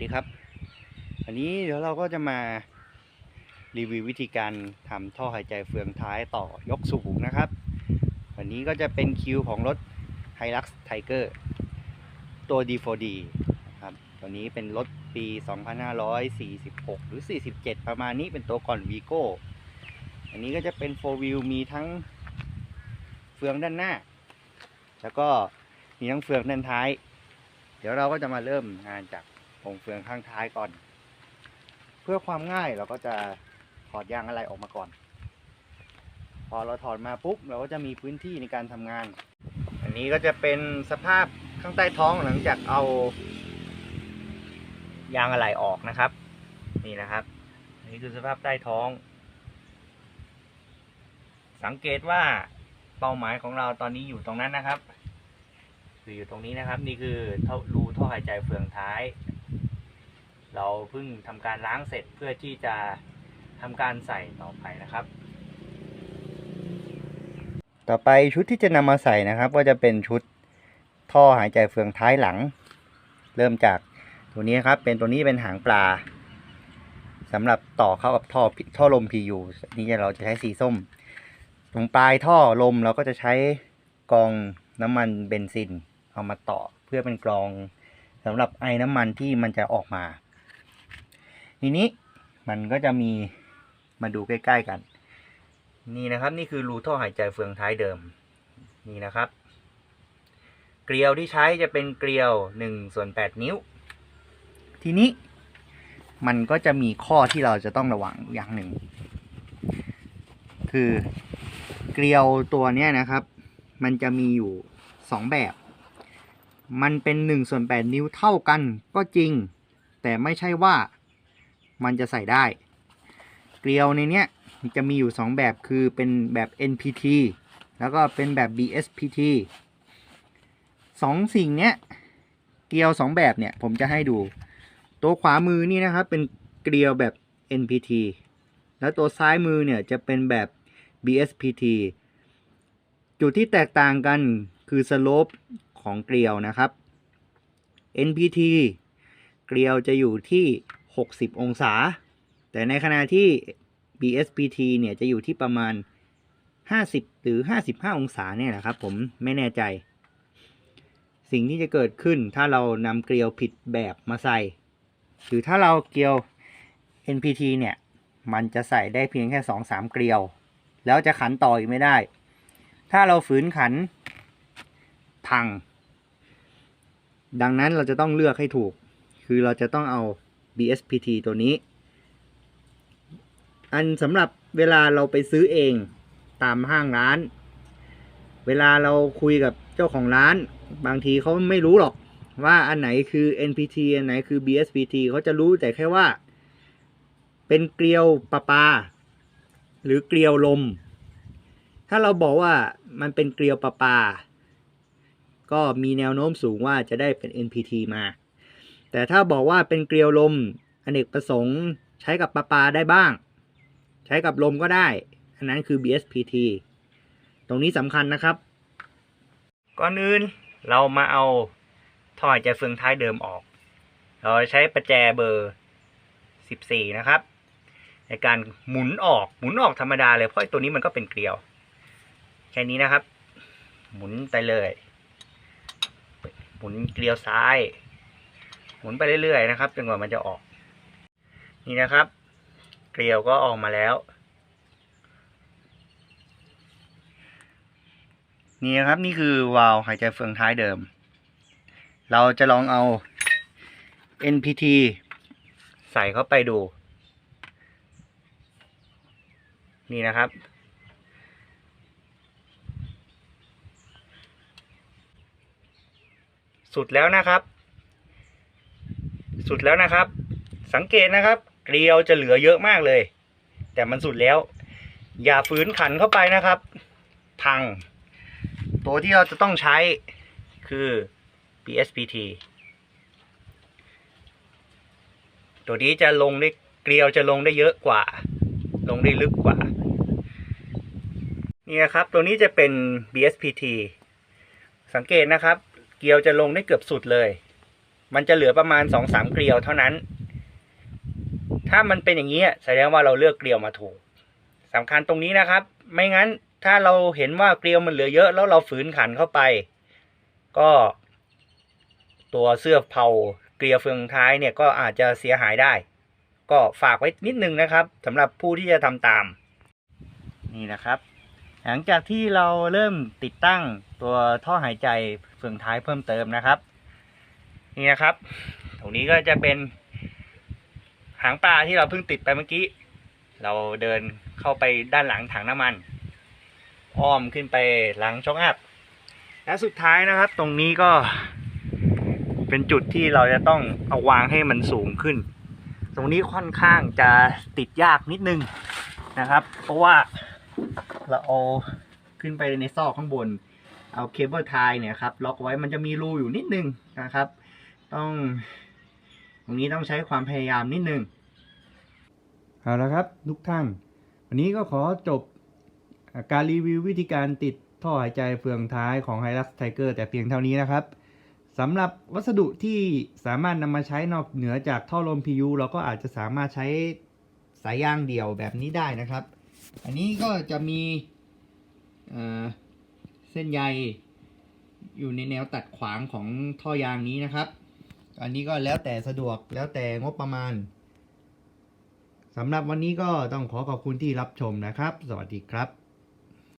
ดีครับ อันนี้เดี๋ยวเราก็จะมารีวิววิธีการทำท่อหายใจเฟืองท้ายต่อยกสูงนะครับ วันนี้ก็จะเป็นคิวของรถ Hilux Tiger ตัว D4D ครับ ตัวนี้เป็นรถปี 2546 หรือ 47 ประมาณนี้เป็นตัวก่อน Vigo อันนี้ก็จะเป็น 4 wheel มีทั้งเฟืองด้านหน้า แล้วก็มีทั้งเฟืองด้านท้าย เดี๋ยวเราก็จะมาเริ่มงานจาก วงเฟืองข้างท้ายก่อน เพื่อความง่ายเราก็จะถอดยางอะไรออกมาก่อน พอเราถอดมาปุ๊บเราก็จะมีพื้นที่ในการทำงาน อันนี้ก็จะเป็นสภาพข้างใต้ท้องหลังจากเอา ยางอะไรออกนะครับ นี่นะครับ อันนี้คือสภาพใต้ท้อง สังเกตว่าเป้าหมายของเราตอนนี้อยู่ตรงนั้นนะครับ คืออยู่ตรงนี้นะครับ นี่คือท่อรูท่อหายใจเฟืองท้าย เราเพิ่งทำการล้างเสร็จเพื่อที่จะทำการใส่ต่อไปนะครับ ต่อไปชุดที่จะนำมาใส่นะครับ ก็จะเป็นชุดท่อหายใจเฟืองท้ายหลัง เริ่มจากตัวนี้ครับ เป็นตัวนี้เป็นหางปลาสำหรับต่อเข้ากับท่อท่อลม PU นี่เราจะใช้สีส้ม ตรงปลายท่อลมเราก็จะใช้กรองน้ำมันเบนซินเอามาต่อเพื่อเป็นกรองสำหรับไอ้น้ำมันที่มันจะออกมา ทีนี้มันก็จะมีมาดูใกล้ ๆกัน นี่นะครับนี่คือรูท่อหายใจเฟืองท้ายเดิม นี่นะครับ เกลียวที่ใช้จะเป็นเกลียว1ส่วน8นิ้ว ทีนี้มันก็จะมีข้อที่เราจะต้องระวังอย่างหนึ่ง คือเกลียวตัวเนี้ยนะครับ มันจะมีอยู่สองแบบ มันเป็น1ส่วน8นิ้วเท่ากันก็จริง แต่ไม่ใช่ว่า มันจะใส่ได้ เกลียวในเนี้ยจะมีอยู่ 2 แบบคือเป็นแบบ NPT แล้วก็เป็นแบบ BSPT สองสิ่งเนี้ยเกลียว 2 แบบเนี่ยผมจะให้ดู ตัวขวามือนี่นะครับเป็นเกลียวแบบ NPT แล้วตัวซ้ายมือเนี่ยจะเป็นแบบ BSPT จุดที่แตกต่างกันคือสโลปของเกลียวนะครับ NPT เกลียวจะอยู่ที่ 60 องศา แต่ในขณะที่ BSPT เนี่ยจะอยู่ที่ประมาณ 50 หรือ 55 องศาเนี่ยนะครับผมไม่แน่ใจ สิ่งที่จะเกิดขึ้นถ้าเรานำเกลียวผิดแบบมาใส่ หรือถ้าเราเกลียว NPT เนี่ย มันจะใส่ได้เพียงแค่ 2-3 เกลียว แล้วจะขันต่ออีกไม่ได้ ถ้าเราฝืนขันพัง ดังนั้นเราจะต้องเลือกให้ถูก คือเราจะต้องเอา BSPT ตัวนี้ อันสำหรับเวลาเราไปซื้อเองตามห้างร้าน เวลาเราคุยกับเจ้าของร้าน บางทีเขาไม่รู้หรอกว่าอันไหนคือ NPT อันไหนคือ BSPT เขาจะรู้แต่แค่ว่า เป็นเกลียวปลาปา หรือเกลียวลม ถ้าเราบอกว่ามันเป็นเกลียวปลาปา ก็มีแนวโน้มสูงว่าจะได้เป็น NPT มา แต่ถ้าบอกว่าเป็นเกลียวลมอเนกประสงค์ ใช้กับปลาปลาได้บ้าง ใช้กับลมก็ได้ อันนั้นคือ BSPT ตรงนี้สำคัญนะครับ ก่อนอื่นเรามาเอาท่อหายใจเฟืองท้ายเดิมออก เราใช้ประแจเบอร์ 14 นะครับ ในการหมุนออกหมุนออกธรรมดาเลยเพราะตัวนี้มันก็เป็นเกลียว แค่นี้นะครับ หมุนไปเลย หมุนเกลียวซ้าย หมุนไปเรื่อยๆนะครับจนกว่ามันจะออก นี่นะครับ เกลียวก็ออกมาแล้ว นี่นะครับนี่คือวาล์วหายใจเฟืองท้ายเดิม เราจะลองเอา NPT ใส่เข้าไปดู นี่นะครับสุดแล้วนะครับ สุดแล้วนะครับ สังเกตนะครับ เกลียวจะเหลือเยอะมากเลย แต่มันสุดแล้ว อย่าฝืนขันเข้าไปนะครับ พัง ตัวที่เราจะต้องใช้คือ BSPT ตัวนี้จะลงได้เกลียวจะลงได้เยอะกว่า ลงได้ลึกกว่านี่ครับ ตัวนี้จะเป็น BSPT สังเกตนะครับ เกลียวจะลงได้เกือบสุดเลย มันจะเหลือประมาณสองสามเกลียวเท่านั้น ถ้ามันเป็นอย่างนี้แสดงว่าเราเลือกเกลียวมาถูกสำคัญตรงนี้นะครับ ไม่งั้นถ้าเราเห็นว่าเกลียวมันเหลือเยอะ แล้วเราฝืนขันเข้าไป ก็ ตัวเสื้อเผาเกลียวเฟืองท้ายเนี่ยก็อาจจะเสียหายได้ ก็ฝากไว้นิดนึงนะครับสำหรับผู้ที่จะทำตาม นี่นะครับ หลังจากที่เราเริ่มติดตั้งตัวท่อหายใจเฟืองท้ายเพิ่มเติมนะครับ นี่นะครับ ตรงนี้ก็จะเป็น หางปลาที่เราเพิ่งติดไปเมื่อกี้ เราเดินเข้าไปด้านหลังถังน้ำมัน อ้อมขึ้นไปหลังช่องอัพและสุดท้ายนะครับ ตรงนี้ก็เป็นจุดที่เราจะต้องเอาวางให้มันสูงขึ้น ตรงนี้ค่อนข้างจะติดยากนิดนึงนะครับ เพราะว่าเราเอาขึ้นไปในซอกข้างบน เอาเคเบิลไทยเนี่ยครับล็อกไว้มันจะมีรูอยู่นิดนึงนะครับ ต้อง ตรงนี้ต้องใช้ความพยายามนิดนึงเอาละครับทุกท่าน วันนี้ก็ขอจบการรีวิววิธีการติดท่อหายใจเฟืองท้ายของ h i l u x Tiger แต่เพียงเท่านี้นะครับสำหรับวัสดุที่สามารถนำมาใช้นอกเหนือจากท่อลม PU เราก็อาจจะสามารถใช้สายยางเดี่ยวแบบนี้ได้นะครับ อันนี้ก็จะมีเเส้นใยอยู่ในแนวตัดขวางของท่อยางนี้นะครับ อันนี้ก็แล้วแต่สะดวกแล้วแต่งบประมาณสำหรับวันนี้ก็ต้องขอขอบคุณที่รับชมนะครับ สวัสดีครับ